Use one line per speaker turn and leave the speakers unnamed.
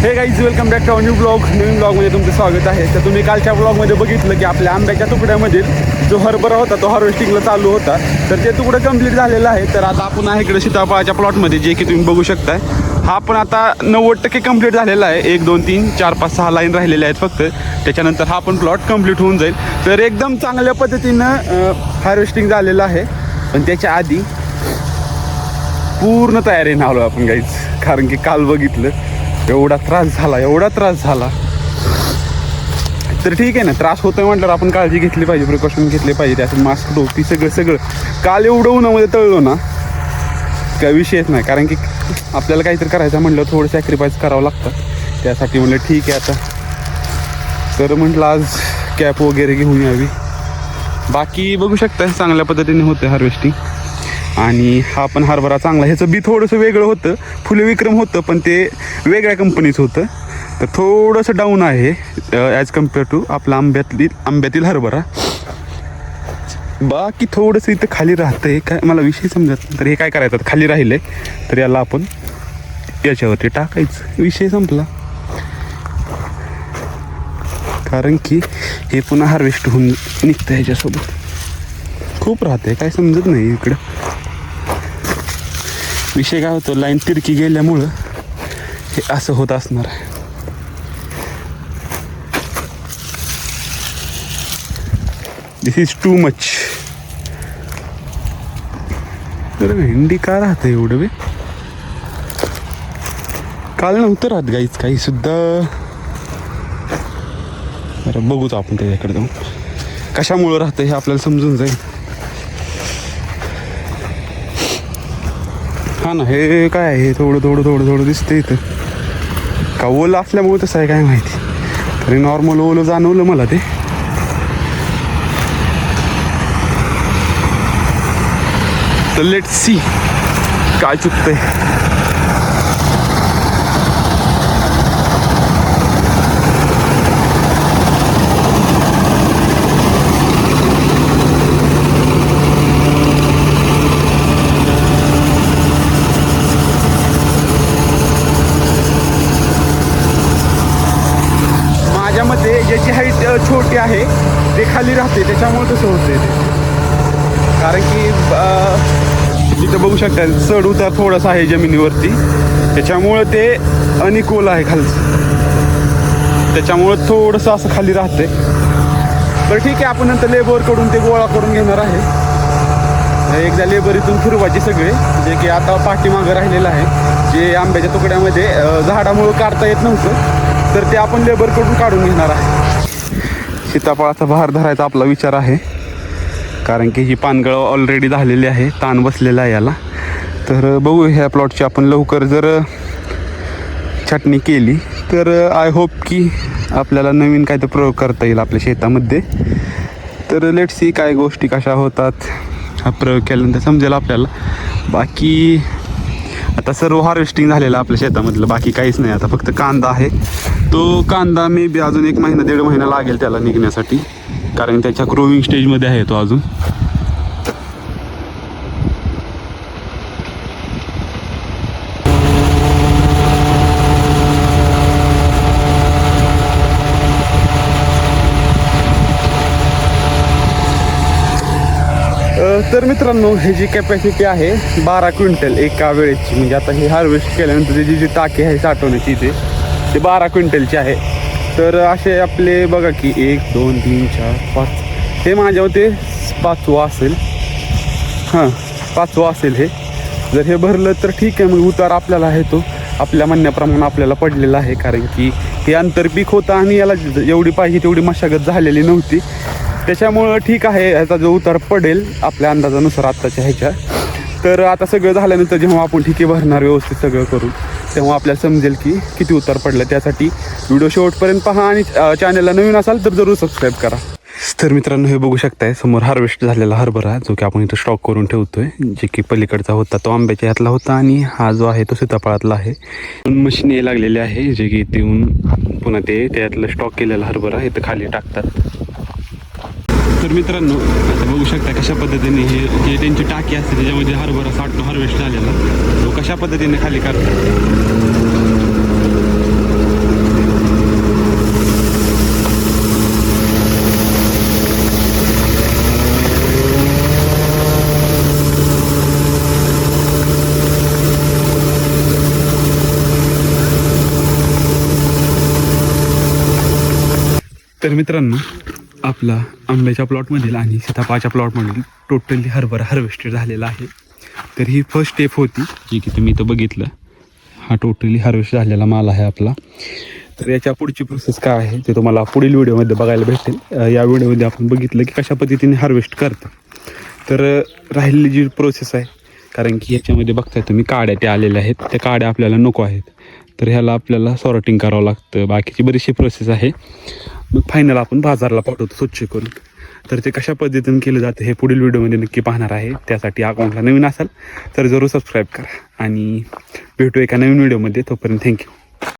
Hey guys welcome back to new blog नवीन ब्लॉगमध्ये तुमचं स्वागत आहे. तर तुम्ही कालच्या ब्लॉगमध्ये बघितलं की आपल्या आंब्याच्या तुकड्यामधील जो हरभरा होता तो हार्वेस्टिंगला चालू होता. तर ते तुकडं कंप्लीट झालेलं आहे. तर आता आपण आहे इकडे सीताफळाच्या प्लॉटमध्ये जे की तुम्ही बघू शकताय. हा पण आता नव्वद टक्के कंप्लीट झालेला आहे. एक दोन तीन चार पाच सहा लाईन राहिलेल्या आहेत फक्त. त्याच्यानंतर हा पण प्लॉट कंप्लीट होऊन जाईल. तर एकदम चांगल्या पद्धतीनं हार्वेस्टिंग झालेलं आहे. पण त्याच्या आधी पूर्ण तयारीने आलो आपण गाईज कारण की काल बघितलं. एवढा त्रास झाला एवढा त्रास झाला. तर ठीक आहे ना त्रास होतोय म्हटल्यावर आपण काळजी घेतली पाहिजे प्रिकॉशन घेतले पाहिजे. त्याचं मास्क टोपी सगळं सगळं. काल एवढं उन्हामध्ये तळलो ना काय विषयच नाही. कारण की आपल्याला काहीतरी करायचं म्हटलं थोडं सॅक्रिफाईस करावं लागतं. त्यासाठी म्हटलं ठीक आहे आता. तर म्हटलं आज कॅप वगैरे घेऊन यावी. बाकी बघू शकता चांगल्या पद्धतीने होते हार्वेस्टिंग आणि हा पण हरभरा चांगला. ह्याचं बी थोडंसं वेगळं होतं. फुलविक्रम होतं पण ते वेगळ्या कंपनीचं होतं. तर थोडंसं डाऊन आहे ॲज कंपेअर टू आपला आंब्यातली आंब्यातील हरभरा. बाकी थोडंसं इथं खाली राहतं आहे काय मला विषय समजत तर हे काय करायचं? खाली खाली आहे तर याला आपण याच्यावरती टाकायचं. विषय संपला. कारण की हे पुन्हा हार्वेस्ट होऊन निघतं ह्याच्यासोबत. खूप राहते काय समजत नाही इकडं. विषय काय होतो लाईन तिरकी गेल्यामुळं हे असं होत असणार आहे. दिस इज टू मच तर भेंडी का राहते एवढं बे? काल नव्हतं राहत गाईच काही सुद्धा. बरं बघूच आपण त्याच्याकडे जाऊन. कशामुळं राहतं हे आपल्याला समजून जाईल. हा ना हे काय आहे? हे थोडं थोडं थोडं थोडं दिसतं इथं. का ओलं असल्यामुळे तसं आहे काय माहिती. तरी नॉर्मल ओलं जाणवलं मला ते. तर लेट सी काय चुकतंय माझ्या मते ज्याची हाईट छोटी आहे ते खाली राहते त्याच्यामुळे तसं होते ते कारण की अं, तिथं बघू शकता चढ उतार थोडासा आहे जमिनीवरती. त्याच्यामुळं ते अनिकोल आहे खालचं. त्याच्यामुळं थोडंसं असं खाली राहते तर ठीक आहे आपण नंतर लेबरकडून ते गोळा करून घेणार आहे. एकदा लेबर इथून फिरवायचे सगळे. जे की आता पाठीमागं राहिलेलं आहे. जे आंब्याच्या तुकड्यामध्ये झाडामुळं काढता येत नव्हतं. तर ते आपण लेबरकडून काढून घेणार आहे. सीताफळाचा भार धरायचा आपला विचार आहे. कारण की ही पानगळ ऑलरेडी झालेली आहे ताण बसलेला आहे याला. तर बघू ह्या प्लॉटची आपण लवकर जर छाटणी केली तर आय होप की आपल्याला नवीन काय तर प्रयोग करता येईल आपल्या शेतामध्ये. तर लेट सी काय गोष्टी कशा होतात. हा प्रयोग केल्यानंतर समजेल आपल्याला. बाकी आता सर्व हार्वेस्टिंग झालेलं आपल्या शेतामधलं बाकी काहीच नाही. आता फक्त कांदा आहे. तो कांदा मे बी अजून एक महिना दीड महिना लागेल त्याला निघण्यासाठी. कारण त्याच्या क्रोविंग स्टेजमध्ये आहे तो अजून. तर मित्रांनो हे जी कॅपॅसिटी आहे बारा क्विंटल एका वेळेची. म्हणजे आता हे हार्वेस्ट केल्यानंतर त्याची जी टाकी आहे साठवण्याची इथे ते बारा क्विंटलची आहे. तर असे आपले बघा की एक दोन तीन चार पाच. हे माझ्या ते पाचवा असेल. हां पाचवा असेल हे. जर हे भरलं तर ठीक आहे मग उतार आपल्याला आहे तो. आपल्या म्हणण्याप्रमाणे आपल्याला पडलेला आहे कारण की हे आंतरपीक होतं आणि याला एवढी पाहिजे तेवढी मशागत झालेली नव्हती. त्याच्यामुळं ठीक आहे याचा जो उतार पडेल आपल्या अंदाजानुसार आत्ताच्या ह्याच्या. तर आता सगळं झाल्यानंतर जेव्हा आपण ठिके भरणार व्यवस्थित सगळं करून. तेव्हा आपल्याला समजेल की किती उतार पडलं. त्यासाठी व्हिडिओ शेवटपर्यंत पहा आणि चॅनलला नवीन असाल तर जरूर सबस्क्राईब करा. तर मित्रांनो हे बघू शकताय समोर हार्वेस्ट झालेला हरभरा जो की आपण इथं स्टॉक करून ठेवतोय. जे की पलीकडचा होता तो आंब्याच्या ह्यातला होता आणि हा जो आहे तो सीताफळातला आहे. मशीन लागलेले लागलेली आहे जे की इथे येऊन पुन्हा ते त्यातलं स्टॉक केलेला हरभरा इथं खाली टाकतात. तर मित्रांनो आता बघू शकता कशा पद्धतीने हे जे त्यांची टाकी असते त्याच्यामध्ये हरभरा साठतो हार्वेस्ट झालेला तो कशा पद्धतीने खाली करतात? तर मित्रांनो आपला आंब्याच्या प्लॉटमधील आणि सीताफळाच्या प्लॉटमधील टोटली हरभरा हार्वेस्टेड झालेला आहे. तर ही फर्स्ट स्टेप होती. जी की तुम्ही इथं बघितलं हा टोटली हार्वेस्ट झालेला माल आहे आपला. तर याच्या पुढची प्रोसेस काय आहे ते तुम्हाला पुढील व्हिडिओमध्ये बघायला भेटेल. या व्हिडिओमध्ये आपण बघितलं की कशा पद्धतीने हार्वेस्ट करतं. तर राहिलेली जी प्रोसेस आहे कारण की याच्यामध्ये बघताय तुम्ही काड्या त्या आलेल्या आहेत. त्या काड्या आपल्याला नको आहेत. तर ह्याला आपल्याला सॉर्टिंग करावं लागतं. बाकीची बरीचशी प्रोसेस आहे. मग फायनल आपण बाजारला पाठवतो स्वच्छ करून. तर ते कशा पद्धतीने केलं जातं हे पुढील व्हिडिओमध्ये नक्की पाहणार आहे. त्यासाठी अकाउंटला नवीन असाल तर जरूर सबस्क्राईब करा. आणि भेटू एका नवीन व्हिडिओमध्ये. तोपर्यंत थँक्यू